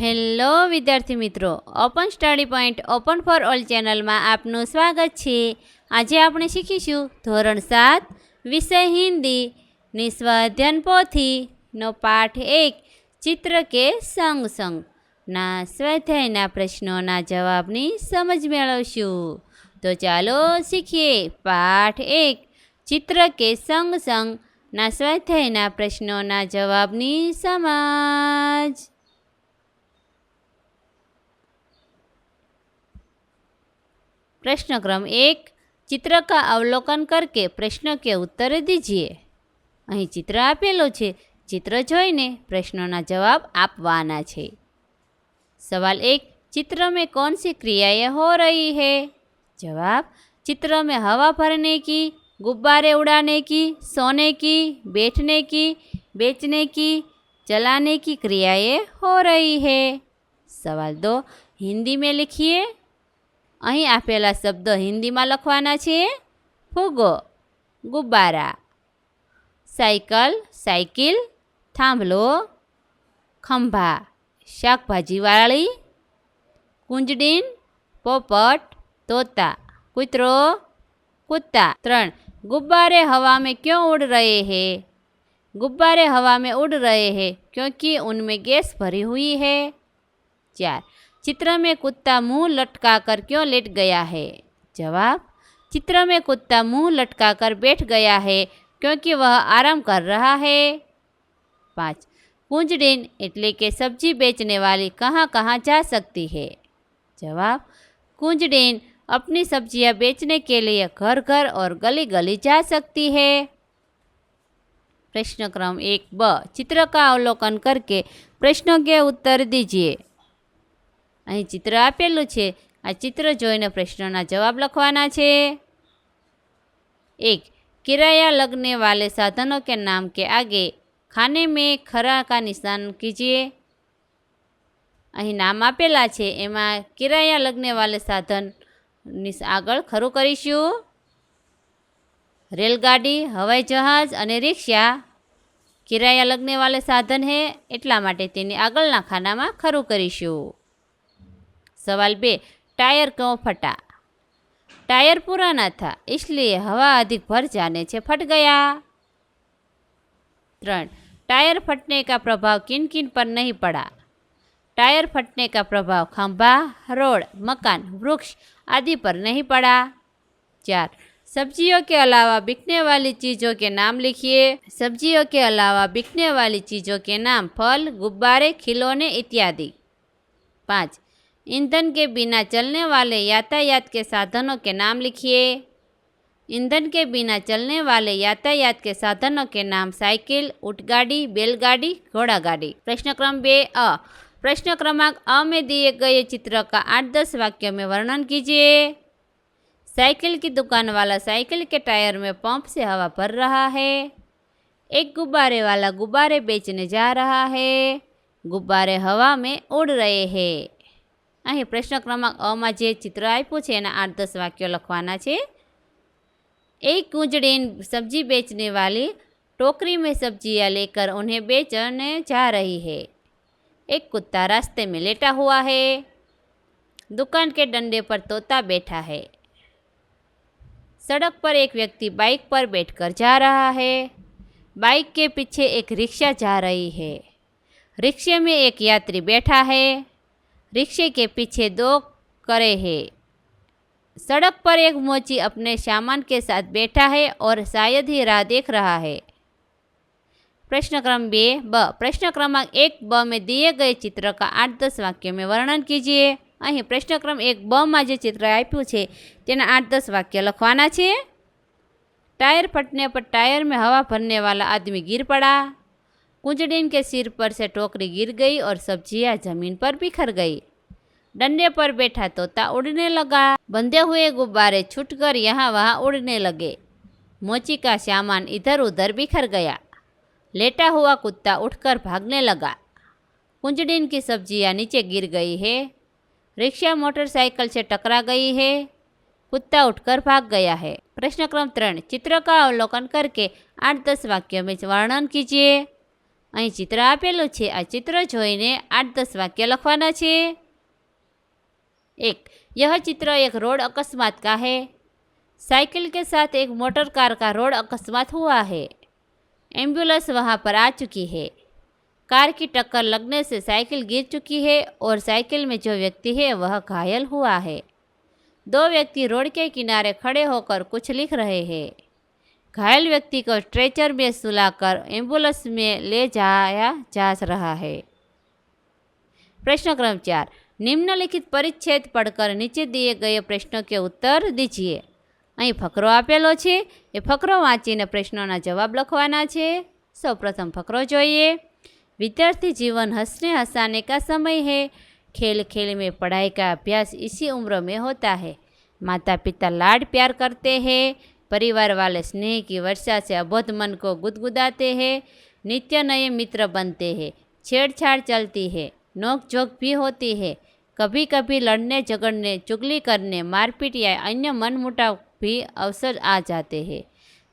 Hello, વિદ્યાર્થી મિત્રો. Open study point open for all ચેનલમાં આપનું સ્વાગત છે. આજે આપણે શીખીશું ધોરણ સાત, વિષય હિન્દી, નિસ્વાધ્યન પોથીનો પાઠ એક, ચિત્ર કે સંગ સંગ. ના સ્વાધ્યાયના પ્રશ્નોના જવાબની સમજ મેળવશું. તો ચાલો શીખીએ પાઠ એક, ચિત્ર કે સંગ સંગ. ના સ્વાધ્યાયના પ્રશ્નોના જવાબની સમજ. प्रश्न क्रम एक चित्र का अवलोकन करके प्रश्न के उत्तर दीजिए અહીં ચિત્ર આપેલું છે ચિત્ર જોઈને પ્રશ્નોના જવાબ આપવાના છે सवाल एक चित्र में कौन सी क्रियाएं हो रही है जवाब चित्र में हवा भरने की गुब्बारे उड़ाने की सोने की बैठने की बेचने की चलाने की क्रियाएं हो रही है सवाल दो हिंदी में लिखिए અહીં આપેલા શબ્દો હિન્દીમાં લખવાના છે ફુગ્ગો ગુબ્બારા સાયકલ સાયકલ થાંભલો ખંભા શાકભાજીવાળી કુંજડીન પોપટ તોતા કૂતરો कुत्ता त्रण गुब्बारे हवा में क्यों उड़ रहे हैं गुब्बारे हवा में उड़ रहे हैं क्योंकि उनमें गैस भरी हुई है चार चित्र में कुत्ता मुंह लटका कर क्यों लेट गया है जवाब चित्र में कुत्ता मुंह लटका कर बैठ गया है क्योंकि वह आराम कर रहा है पाँच कुंजड़ीन એટલે કે सब्जी बेचने वाली कहाँ कहाँ जा सकती है जवाब कुंजड़ीन अपनी सब्जियां बेचने के लिए घर घर और गली गली जा सकती है प्रश्न क्रम एक ब चित्र का अवलोकन करके प्रश्नों के उत्तर दीजिए અહીં ચિત્ર આપેલું છે આ ચિત્ર જોઈને પ્રશ્નોના જવાબ લખવાના છે एक किराया लगने वाले साधनों के नाम के आगे खाने में खरा का निशान कीजिए અહીં નામ આપેલા છે એમાં કિરાયા લગને વાલે સાધન ની આગળ ખરું કરીશું રેલગાડી હવાઈ જહાજ અને રિક્ષા કિરાયા લગને વાલે સાધન હે એટલા માટે તેની આગળના ખાનામાં ખરું કરીશું सवाल बे, टायर क्यों फटा? टायर पुराना था, इसलिए हवा अधिक भर जाने से फट गया। त्रण, टायर फटने का प्रभाव किन किन पर नहीं पड़ा? टायर फटने का प्रभाव खंभा, रोड, मकान, वृक्ष आदि पर नहीं पड़ा। चार, सब्जियों के अलावा बिकने वाली चीज़ों के नाम लिखिए। सब्जियों के अलावा बिकने वाली चीज़ों के नाम, फल, गुब्बारे, खिलौने इत्यादि। पाँच ईंधन के बिना चलने वाले यातायात के साधनों के नाम लिखिए। ईंधन के बिना चलने वाले यातायात के साधनों के नाम साइकिल ऊँटगाड़ी बैलगाड़ी घोड़ा गाड़ी प्रश्न क्रम बे अ। प्रश्न क्रमांक अ में दिए गए चित्र का आठ दस वाक्यों में वर्णन कीजिए। साइकिल की दुकान वाला साइकिल के टायर में पंप से हवा भर रहा है। एक गुब्बारे वाला गुब्बारे बेचने जा रहा है। गुब्बारे हवा में उड़ रहे हैं। અહીં પ્રશ્ન ક્રમાંક અમાં જે ચિત્ર આપ્યું છે એના આઠ દસ વાક્યો લખવાના છે एक कुंजड़ीन सब्जी बेचने वाली टोकरी में सब्जियां लेकर उन्हें बेचने जा रही है एक कुत्ता रास्ते में लेटा हुआ है दुकान के डंडे पर तोता बैठा है सड़क पर एक व्यक्ति बाइक पर बैठकर जा रहा है बाइक के पीछे एक रिक्शा जा रही है रिक्शे में एक यात्री बैठा है रिक्शे के पीछे दो करे हैं सड़क पर एक मोची अपने सामान के साथ बैठा है और शायद ही राह देख रहा है प्रश्न क्रम बे ब प्रश्न क्रमांक एक ब में दिए गए चित्र का आठ दस वाक्यों में वर्णन कीजिए અહીં પ્રશ્ન ક્રમ એક બમાં જે ચિત્ર આપ્યું છે તેના આઠ દસ વાક્ય લખવાના છે टायर फटने पर टायर में हवा भरने वाला आदमी गिर पड़ा कुंजड़ीन के सिर पर से टोकरी गिर गई और सब्ज़ियाँ ज़मीन पर बिखर गई। डंडे पर बैठा तोता उड़ने लगा। बंधे हुए गुब्बारे छूटकर यहाँ वहाँ उड़ने लगे। मोची का सामान इधर उधर बिखर गया। लेटा हुआ कुत्ता उठकर भागने लगा। कुंजड़ीन की सब्ज़ियाँ नीचे गिर गई है। रिक्शा मोटरसाइकिल से टकरा गई है। कुत्ता उठकर भाग गया है। प्रश्न क्रम त्रण चित्र का अवलोकन करके आठ दस वाक्यों में वर्णन कीजिए। અહીં ચિત્ર આપેલું છે આ ચિત્ર જોઈને આઠ દસ વાક્ય લખવાના છે एक यह चित्र एक रोड अकस्मात का है साइकिल के साथ एक मोटर कार का रोड अकस्मात हुआ है एम्बुलेंस वहां पर आ चुकी है कार की टक्कर लगने से साइकिल गिर चुकी है और साइकिल में जो व्यक्ति है वह घायल हुआ है दो व्यक्ति रोड के किनारे खड़े होकर कुछ लिख रहे हैं घायल व्यक्ति को स्ट्रेचर में सुलाकर एंबुलेंस में ले जाया जा रहा है प्रश्न क्रम चार નિમ્નલિખિત પરિચ્છેદ પડકર નીચે દિયે ગયે પ્રશ્નો કે ઉત્તર દીજીએ અહીં ફકરો આપેલો છે એ ફકરો વાંચીને પ્રશ્નોના જવાબ લખવાના છે સૌપ્રથમ ફકરો જોઈએ વિદ્યાર્થી જીવન હસને હસાને કા સમય હે ખેલ ખેલ में पढ़ाई का अभ्यास इसी उम्र में होता है माता पिता लाड प्यार करते हैं परिवार वाले स्नेह की वर्षा से अबोध मन को गुदगुदाते हैं, नित्य नए मित्र बनते हैं, छेड़छाड़ चलती है नोक झोंक भी होती है। कभी कभी लड़ने, झगड़ने, चुगली करने, मारपीट या अन्य मनमुटाव भी अवसर आ जाते हैं।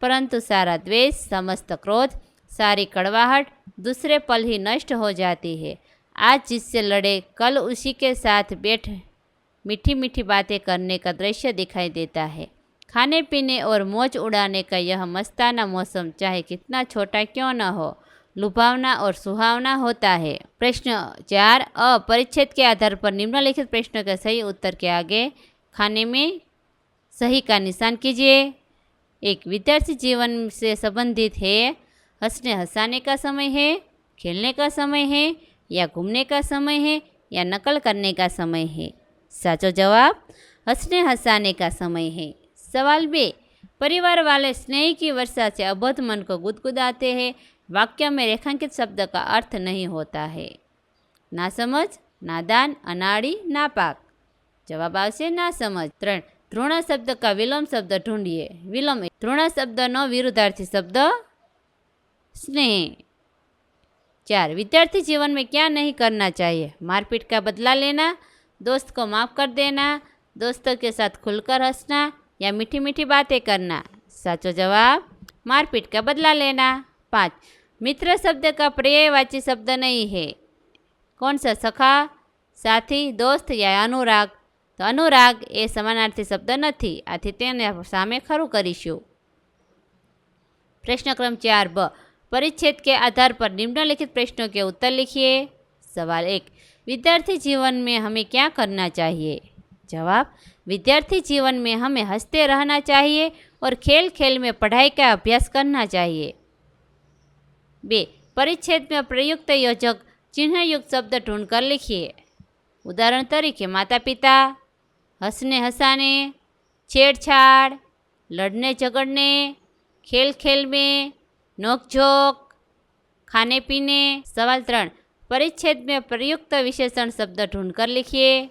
परंतु सारा द्वेष, समस्त क्रोध, सारी कड़वाहट दूसरे पल ही नष्ट हो जाती है। आज जिससे लड़े, कल उसी के साथ बैठ मीठी मीठी बातें करने का दृश्य दिखाई देता है। खाने पीने और मौज उड़ाने का यह मस्ताना मौसम, चाहे कितना छोटा क्यों न हो, लुभावना और सुहावना होता है। प्रश्न चार अ परिच्छेद के आधार पर निम्नलिखित प्रश्न का सही उत्तर के आगे, खाने में सही का निशान कीजिए। एक विद्यार्थी जीवन से संबंधित है, हंसने हंसाने का समय है, खेलने का समय है, या घूमने का समय है, या नकल करने का समय है? साचो जवाब, हंसने हंसाने का समय है। सवाल बे, परिवार वाले स्नेह की वर्षा से अबोध मन को गुदगुदाते हैं। वाक्य में रेखांकित शब्द का अर्थ नहीं होता है। ના સમજ ना અનાળી जवाब જવાબ ना समझ। त्रण ત્રણ शब्द का विलोम शब्द ढूंढिए। विलोम વિલંબ शब्द न विरुद्धार्थी शब्द स्नेह। चार, विद्यार्थी जीवन में क्या नहीं करना चाहिए? मारपीट का बदला लेना, दोस्त को माफ़ कर देना, दोस्तों के साथ खुलकर हंसना या मीठी मीठी बातें करना साचो जवाब मारपीट का बदला लेना पाँच मित्र शब्द का पर्यायवाची शब्द नहीं है कौन सा सखा साथी दोस्त या अनुराग તો અનુરાગ એ સમાનાર્થી શબ્દ નથી આથી તેને સામે ખરું કરીશું प्रश्न क्रम चार ब परिच्छेद के आधार पर निम्नलिखित प्रश्नों के उत्तर लिखिए सवाल एक विद्यार्थी जीवन में हमें क्या करना चाहिए जवाब विद्यार्थी जीवन में हमें हँसते रहना चाहिए और खेल खेल में पढ़ाई का अभ्यास करना चाहिए। बे, परिच्छेद में प्रयुक्त योजक चिन्ह युक्त शब्द ढूंढकर लिखिए। उदाहरण तरीके माता पिता हंसने हंसाने, छेड़छाड़, लड़ने झगड़ने खेल खेल में नोकझोंक खाने पीने सवाल त्रण परिच्छेद में प्रयुक्त विशेषण शब्द ढूंढकर लिखिए।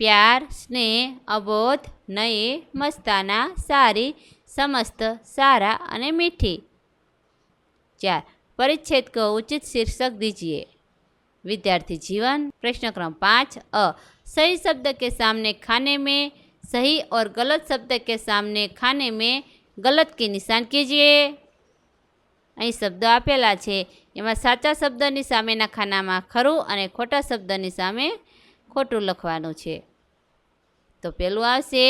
प्यार स्नेह अबोध नए मस्ताना सारी समस्त सारा અને મીઠી ચાર परिच्छेद को उचित शीर्षक दीजिए विद्यार्थी जीवन प्रश्न क्रम पाँच अ सही शब्द के सामने खाने में सही और गलत शब्द के सामने खाने में ગલત કે નિશાન કીજીએ અહીં શબ્દો આપેલા છે એમાં સાચા શબ્દની સામેના ખાનામાં ખરું અને ખોટા શબ્દની સામે ખોટું લખવાનું છે તો પેલું આવશે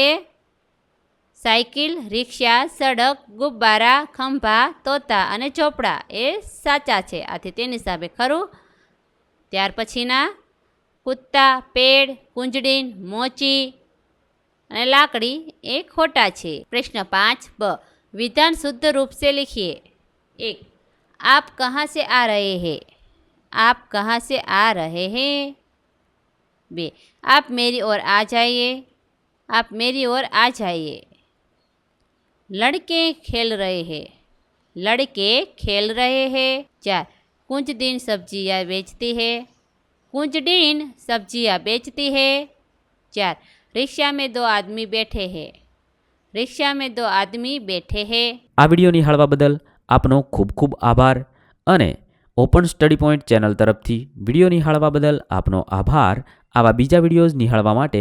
સાયકલ રિક્ષા સડક ગુબ્બારા ખંભા તોતા અને ચોપડા એ સાચા છે આથી તેની સામે ખરું ત્યાર પછીના કૂદતા પેડ કુંજડીન મોચી અને લાકડી એ खोटा છે प्रश्न पाँच ब विधान शुद्ध रूप से लिखिए एक आप कहाँ से आ रहे हैं आप कहाँ से आ रहे हैं बे आप मेरी ओर आ जाइए आप मेरी ओर आ जाइए लड़के खेल रहे हैं लड़के खेल रहे हैं चार कुंज दिन सब्जियाँ बेचती है कुंज दिन सब्जियाँ बेचती है चार रिक्शा में दो आदमी बैठे हैं रिक्शा में दो आदमी बैठे हैं આ વિડીયો નિહાળવા બદલ આપનો ખૂબ ખૂબ આભાર અને ઓપન સ્ટડી પોઈન્ટ ચેનલ તરફથી વિડીયો નિહાળવા બદલ આપનો આભાર આવા બીજા વિડીયોઝ નિહાળવા માટે